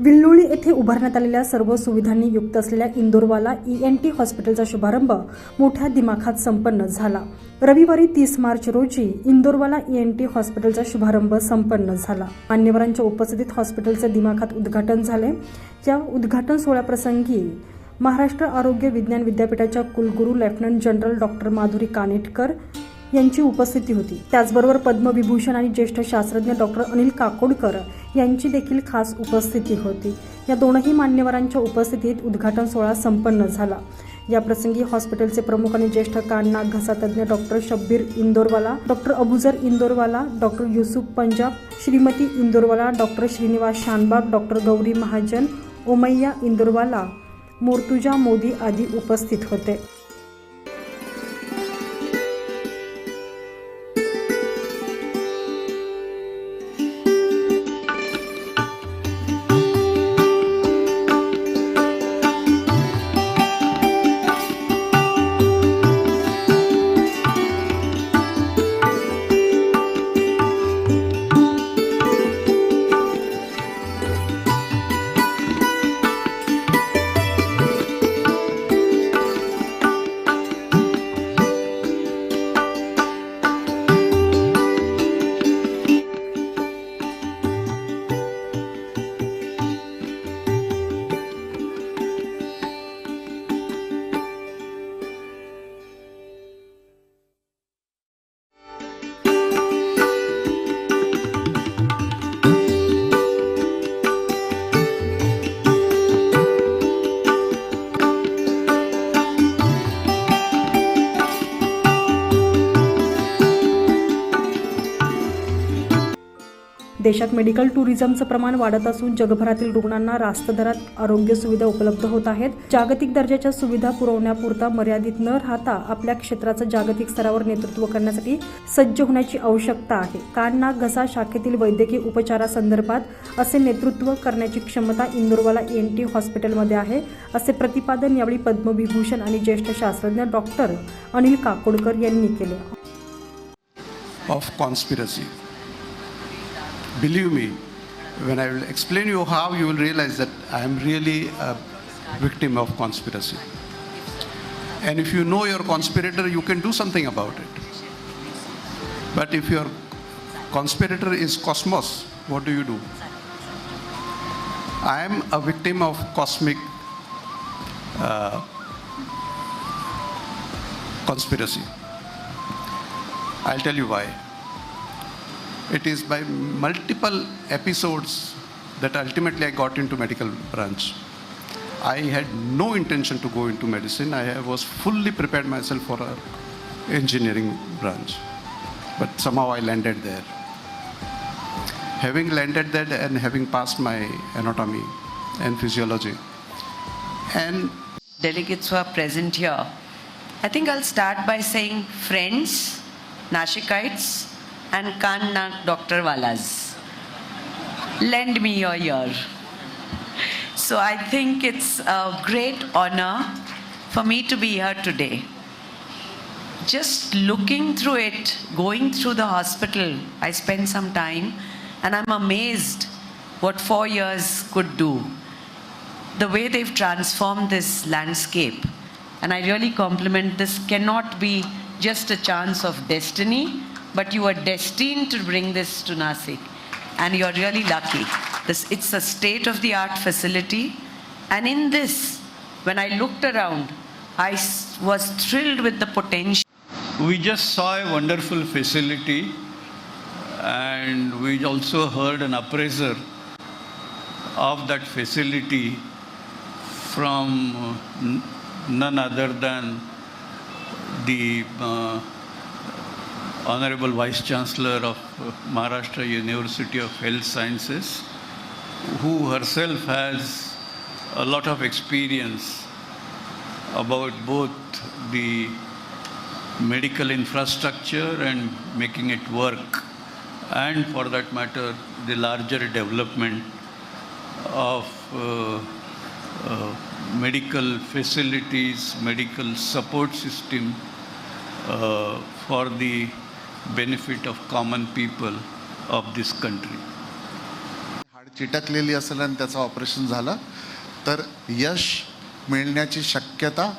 विल्लोळी येथे उभारण्यात आलेल्या सर्व सुविधांनी युक्त असलेल्या इंदोरवाला ई एन टी हॉस्पिटलचा शुभारंभ मोठ्या दिमाखात संपन्न झाला. रविवारी तीस मार्च रोजी इंदोरवाला ई एन टी हॉस्पिटलचा शुभारंभ संपन्न झाला. मान्यवरांच्या उपस्थितीत हॉस्पिटलचे दिमाखात उद्घाटन झाले. या उद्घाटन सोहळ्याप्रसंगी महाराष्ट्र आरोग्य विज्ञान विद्यापीठाच्या कुलगुरू lieutenant general doctor Madhuri Kanetkar यांची उपस्थिती होती. त्याचबरोबर पद्मविभूषण आणि ज्येष्ठ शास्त्रज्ञ डॉक्टर अनिल काकोडकर यांची देखील खास उपस्थिती होती. या दोनही मान्यवरांच्या उपस्थितीत उद्घाटन सोहळा संपन्न झाला. या प्रसंगी हॉस्पिटलचे प्रमुख आणि ज्येष्ठ कान नाक घसा doctor Shabbir Indorwala doctor Abuzar Indorwala doctor Yusuf Punjab Shrimati Indorwala doctor Shrinivas Shanbhag doctor Gauri Mahajan Omaiya Indorwala Murtuza Modi आदी उपस्थित होते. देशात मेडिकल टुरिझमचं प्रमाण वाढत असून जगभरातील रुग्णांना रास्त दरात आरोग्य सुविधा उपलब्ध होत आहेत. जागतिक दर्जाच्या सुविधा पुरवण्यापुरता मर्यादित न राहता आपल्या क्षेत्राचं जागतिक स्तरावर नेतृत्व करण्यासाठी सज्ज होण्याची आवश्यकता आहे. कान नाक घसा शाखेतील वैद्यकीय उपचारासंदर्भात असे नेतृत्व करण्याची क्षमता इंदोरवाला एन टी हॉस्पिटलमध्ये आहे असे प्रतिपादन यावेळी पद्मविभूषण आणि ज्येष्ठ शास्त्रज्ञ डॉक्टर अनिल काकोडकर यांनी केले. Of conspiracy Believe me, when I will explain you how, you will realize that I am really a victim of conspiracy. And if you know your conspirator, you can do something about it. But if your conspirator is cosmos, what do you do? I am a victim of cosmic uh, conspiracy. I'll tell you why. It is by multiple episodes that ultimately I got into medical branch. I had no intention to go into medicine. I was fully prepared myself for a engineering branch, but somehow I landed there. Having landed there and having passed my anatomy and physiology, and delegates who are present here. I think I'll start by saying friends, Nashikites, and Kanna Dr. Walas. Lend me your ear. So I think it's a great honor for me to be here today. Just looking through it, going through the hospital, I spent some time and I'm amazed what four years could do the way they've transformed this landscape. And I really compliment this cannot be just a chance of destiny, but you are destined to bring this to Nasik. And you're really lucky. This, it's a state of the art facility. And in this, when I looked around, I was thrilled with the potential. We just saw a wonderful facility and we also heard an appraiser of that facility from none other than the uh, Honorable Vice Chancellor of uh, Maharashtra University of Health Sciences, who herself has a lot of experience about both the medical infrastructure and making it work, and for that matter, the larger development of uh, uh, medical facilities, medical support system uh, for the benefit of common people of this country. हाड चिटकलेली असेल आणि त्याचं operation झालं तर यश मिळण्याची शक्यता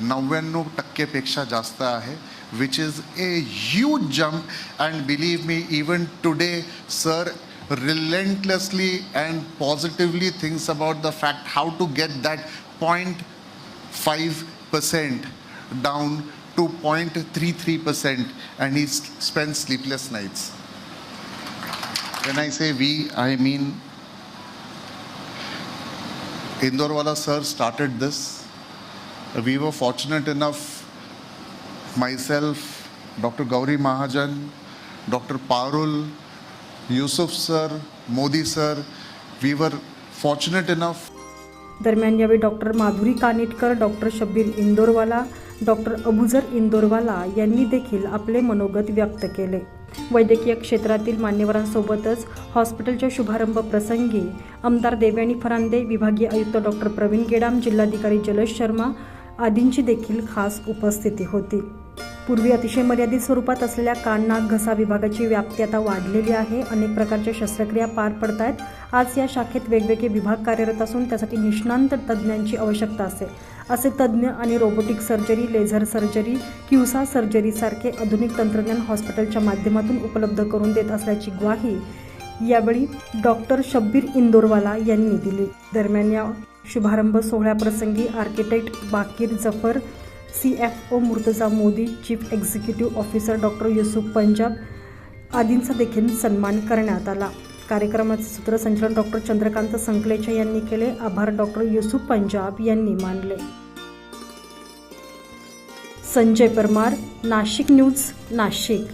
नव्याण्णव टक्केपेक्षा जास्त आहे which is a huge jump and believe me even today sir relentlessly and positively things about the fact how to get that point five percent down to 0.33%, and he spends sleepless nights. When I say we, I mean Indorwala sir started this. We were fortunate enough, myself, Dr. Gauri Mahajan, Dr. Parul, Yusuf sir, Modi sir, we were fortunate enough दरम्यान यावेळी doctor Madhuri Kanitkar doctor Shabbir Indorwala doctor Abuzar Indorwala यांनी देखील आपले मनोगत व्यक्त केले. वैद्यकीय क्षेत्रातील मान्यवरांसोबतच हॉस्पिटलच्या शुभारंभ प्रसंगी आमदार देवयानी फरांदे विभागीय आयुक्त डॉक्टर प्रवीण गेडाम जिल्हाधिकारी जलश शर्मा आदींची देखील खास उपस्थिती होती. पूर्वी अतिशय मर्यादित स्वरूपात असलेल्या कान नाक घसा विभागाची व्याप्ती आता वाढलेली आहे. अनेक प्रकारच्या शस्त्रक्रिया पार पडत आहेत आज या शाखेत वेगवेगळे विभाग कार्यरत असून त्यासाठी निष्णांत तज्ज्ञांची आवश्यकता असेल. असे तज्ज्ञ आणि robotic surgery laser surgery CUSA सर्जरीसारखे आधुनिक तंत्रज्ञान हॉस्पिटलच्या माध्यमातून उपलब्ध करून देत असल्याची ग्वाही यावेळी डॉक्टर शब्बीर इंदोरवाला यांनी दिली. दरम्यान या शुभारंभ सोहळ्याप्रसंगी architect Baqir Zafar C F O Murtaza Modi chief executive officer doctor Yusuf Punjab आदींचा देखील सन्मान करण्यात आला. कार्यक्रमाचे सूत्रसंचालन डॉक्टर चंद्रकांत संकलेचा यांनी केले. आभार डॉक्टर युसुफ पंजाब यांनी मानले. संजय परमार नाशिक न्यूज नाशिक.